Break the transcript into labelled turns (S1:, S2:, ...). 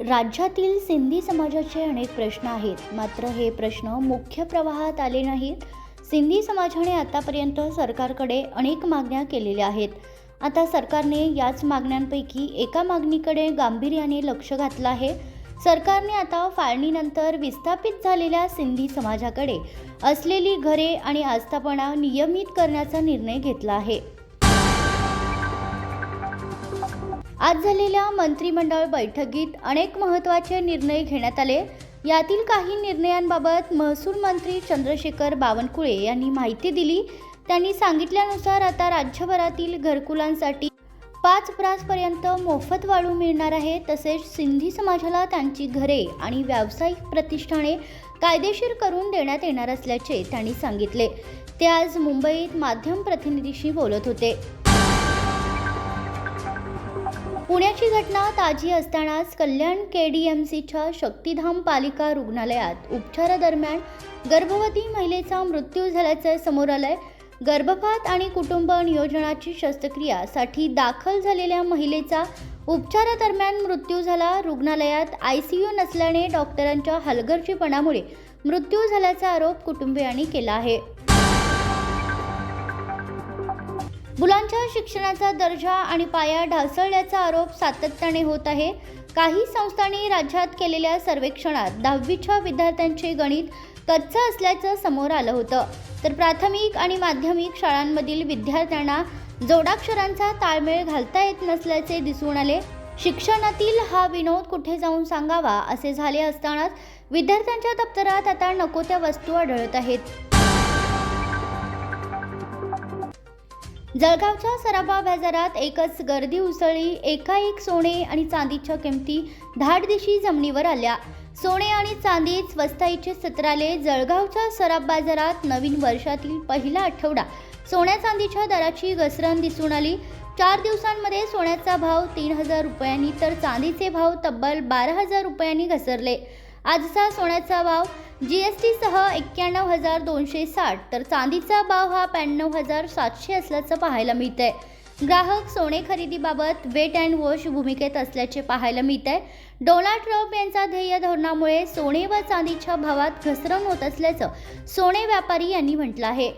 S1: राज्यातील सिंधी समाजाचे अनेक प्रश्न आहेत. मात्र हे प्रश्न मुख्य प्रवाहात आले नाहीत. सिंधी समाजाने आतापर्यंत सरकारकडे अनेक मागण्या केलेल्या आहेत. आता सरकारने याच मागण्यांपैकी एका मागणीकडे गांभीर्याने लक्ष घातलं आहे. सरकारने आता फाळणीनंतर विस्थापित झालेल्या सिंधी समाजाकडे असलेली घरे आणि आस्थापना नियमित करण्याचा निर्णय घेतला आहे. आज झालेल्या मंत्रिमंडळ बैठकीत अनेक महत्त्वाचे निर्णय घेण्यात आले. यातील काही निर्णयांबाबत महसूल मंत्री चंद्रशेखर बावनकुळे यांनी माहिती दिली. त्यांनी सांगितल्यानुसार आता राज्यभरातील घरकुलांसाठी पाच ब्रासपर्यंत मोफत वाळू मिळणार आहे. तसेच सिंधी समाजाला त्यांची घरे आणि व्यावसायिक प्रतिष्ठाने कायदेशीर करून देण्यात येणार असल्याचे त्यांनी सांगितले. ते आज मुंबईत माध्यम प्रतिनिधीशी बोलत होते. पुण्याची घटना ताजी असतानाच कल्याण के डी एम सीच्या शक्तिधाम पालिका रुग्णालयात उपचारादरम्यान गर्भवती महिलेचा मृत्यू झाल्याचं समोर आलंय. गर्भपात आणि कुटुंब नियोजनाची शस्त्रक्रियासाठी दाखल झालेल्या महिलेचा उपचारादरम्यान मृत्यू झाला. रुग्णालयात आय सी यू नसल्याने डॉक्टरांच्या हलगर्जीपणामुळे मृत्यू झाल्याचा आरोप कुटुंबियांनी केला आहे. मुलांच्या शिक्षणाचा दर्जा आणि पाया ढासळल्याचा आरोप सातत्याने होत आहे. काही संस्थांनी राज्यात केलेल्या सर्वेक्षणात दहावीच्या विद्यार्थ्यांचे गणित कच्चं असल्याचं समोर आलं होतं. तर प्राथमिक आणि माध्यमिक शाळांमधील विद्यार्थ्यांना जोडाक्षरांचा ताळमेळ घालता येत नसल्याचे दिसून आले. शिक्षणातील हा विनोद कुठे जाऊन सांगावा असे झाले असतानाच विद्यार्थ्यांच्या दप्तरात आता नको त्या वस्तू आढळत आहेत. जळगावच्या सराफा बाजारात एकच गर्दी उसळली एकाएक सोने आणि चांदीच्या किमती धाडदिशी जमिनीवर आल्या. सोने आणि चांदी स्वस्ताईचे सत्राले जळगावच्या सराफ बाजारात नवीन वर्षातील पहिला आठवडा. सोन्या चांदीच्या दराची घसरण दिसून आली. चार दिवसांमध्ये सोन्याचा भाव तीन हजार रुपयांनी तर चांदीचे भाव तब्बल बारा हजार रुपयांनी घसरले. आजचा सोन्याचा भाव जी एस टीसह एक्क्याण्णव हजार दोनशे साठ. तर चांदीचा भाव हा ब्याण्णव हजार सातशे असल्याचं पाहायला मिळतंय. आहे ग्राहक सोने खरेदीबाबत वेट अँड वॉश भूमिकेत असल्याचे पाहायला मिळत आहे डोनाल्ड ट्रम्प यांचा ध्येय धोरणामुळे सोने व चांदीच्या भावात घसरण होत असल्याचं सोने व्यापारी यांनी म्हटलं आहे.